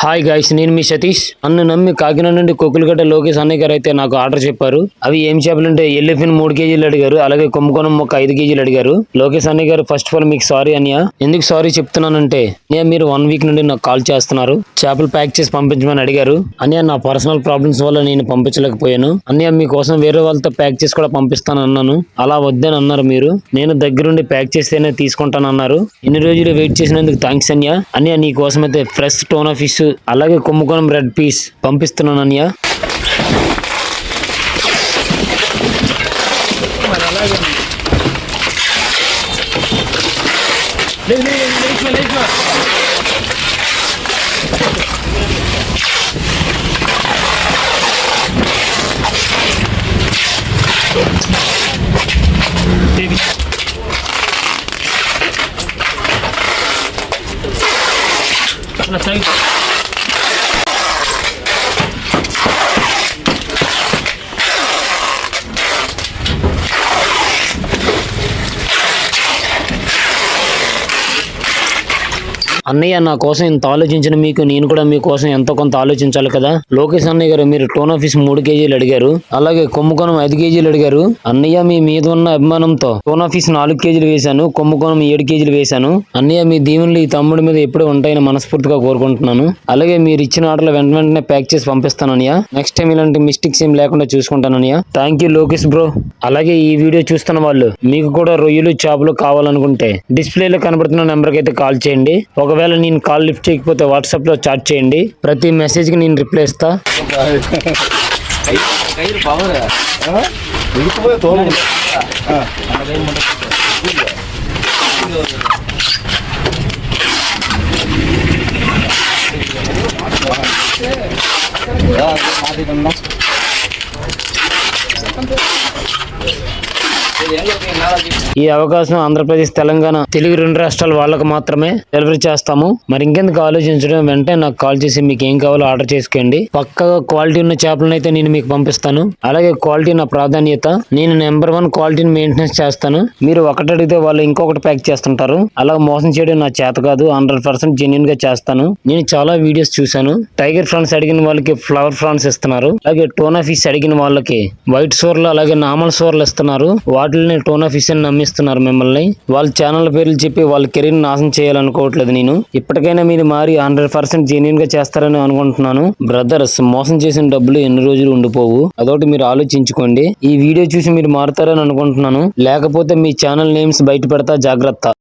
Hi guys నేను మీ సతీష్. అన్ను నమ్మి కాకినాడ నుండి కొక్కులగడ్డ లోకేష్ అన్నయ్య గారు అయితే నాకు ఆర్డర్ చెప్పారు. అవి ఏం చేపలు అంటే ఎల్లిఫిన్ మూడు కేజీలు అడిగారు అలాగే కుంభకోణం మొక్క ఐదు కేజీలు అడిగారు. లోకేష్ అన్నయ్య గారు ఫస్ట్ ఆఫ్ ఆల్ మీకు సారీ అన్నయ్య. ఎందుకు సారీ చెప్తున్నానంటే నేను మీరు వన్ వీక్ నుండి నాకు కాల్ చేస్తున్నారు. చేపలు ప్యాక్ చేసి పంపించమని అడిగారు. అన్నయ్య నా పర్సనల్ ప్రాబ్లమ్స్ వల్ల నేను పంపించలేకపోయాను. అన్నయ్య మీకోసం వేరే వాళ్ళతో ప్యాక్ చేసి కూడా పంపిస్తాను అన్నాను. అలా వద్దని అన్నారు మీరు. నేను దగ్గరుండి ప్యాక్ చేస్తేనే తీసుకుంటాను అన్నారు ఇన్ని రోజులు వెయిట్ చేసినందుకు థ్యాంక్స్ అన్య అన్య నీ కోసం అయితే fresh tone of fish అలాగే కొమ్ముకోనం రెడ్ పీస్ పంపిస్తున్నాను అన్య అన్నయ్య నా కోసం ఇంత ఆలోచించిన మీకు నేను కూడా మీకోసం ఎంతో కొంత ఆలోచించాలి కదా? లోకేష్ అన్నయ్య గారు మీరు టోన్ ఆఫీస్ మూడు కేజీలు అడిగారు. అలాగే కొమ్ముకోణం ఐదు కేజీలు అడిగారు. అన్నయ్య మీ మీద ఉన్న అభిమానంతో టోన్ ఆఫీస్ నాలుగు కేజీలు వేశాను కొమ్ముకోణం ఏడు కేజీలు వేశాను. అన్నయ్య మీ దీవెనలు ఈ తమ్ముడి మీద ఎప్పుడూ ఉంటాయని మనస్ఫూర్తిగా కోరుకుంటున్నాను. అలాగే మీరు ఇచ్చిన ఆర్డర్లు వెంట వెంటనే ప్యాక్ చేసి పంపిస్తాను అన్నయ్య. నెక్స్ట్ టైం ఇలాంటి మిస్టేక్స్ ఏం లేకుండా చూసుకుంటాను అన్నయ్య. Thank you Lokesh bro. అలాగే ఈ వీడియో చూస్తున్న వాళ్ళు మీకు కూడా రొయ్యలు చేపలు కావాలనుకుంటే డిస్ప్లేలో కనబడుతున్న నెంబర్కి అయితే కాల్ చేయండి. ఒక ఒకవేళ నేను కాల్ లిఫ్ట్ చేయకపోతే వాట్సాప్లో చాట్ చేయండి ప్రతి మెసేజ్కి నేను రిప్లై ఇస్తా తోలు ఈ అవకాశం ఆంధ్రప్రదేశ్ తెలంగాణ తెలుగు రెండు రాష్ట్రాల వాళ్ళకు మాత్రమే డెలివరీ చేస్తాము. మరి ఇంకెందుకు ఆలోచించడం? వెంటనే నాకు కాల్ చేసి మీకు ఏం కావాలో ఆర్డర్ చేసుకోండి. పక్కగా క్వాలిటీ ఉన్న చేపలను అయితే నేను మీకు పంపిస్తాను. అలాగే క్వాలిటీ నా ప్రాధాన్యత నేను నెంబర్ వన్ క్వాలిటీని మెయింటెనెన్స్ చేస్తాను. మీరు ఒకటి అడిగితే వాళ్ళు ఇంకొకటి ప్యాక్ చేస్తుంటారు. అలా మోసం చేయడం నా చేత కాదు హండ్రెడ్ పర్సెంట్ జెన్యున్గా చేస్తాను. నేను చాలా వీడియోస్ చూశాను. టైగర్ ఫ్రాన్స్ అడిగిన వాళ్ళకి ఫ్లవర్ ఫ్రాన్స్ ఇస్తున్నారు. అలాగే టోనా ఫిష్ అడిగిన వాళ్ళకి వైట్ సోర్లు అలాగే నామల్ సోర్లు ఇస్తున్నారు. వాటిని టోనా ఫిష్ అని నమ్మిస్తున్నారు మిమ్మల్ని. వాళ్ళ ఛానల్ పేర్లు చెప్పి వాళ్ళ కెరీర్ నాశనం చేయాలనుకోవట్లేదు నేను. ఇప్పటికైనా మీరు మారి హండ్రెడ్ పర్సెంట్ జెన్యున్గా చేస్తారని అనుకుంటున్నాను. బ్రదర్స్ మోసం చేసిన డబ్బులు ఎన్ని రోజులు ఉండిపోవు. అదొకటి మీరు ఆలోచించుకోండి. ఈ వీడియో చూసి మీరు మారుతారని అనుకుంటున్నాను. లేకపోతే మీ ఛానల్ నేమ్స్ బయట పెడతా జాగ్రత్త.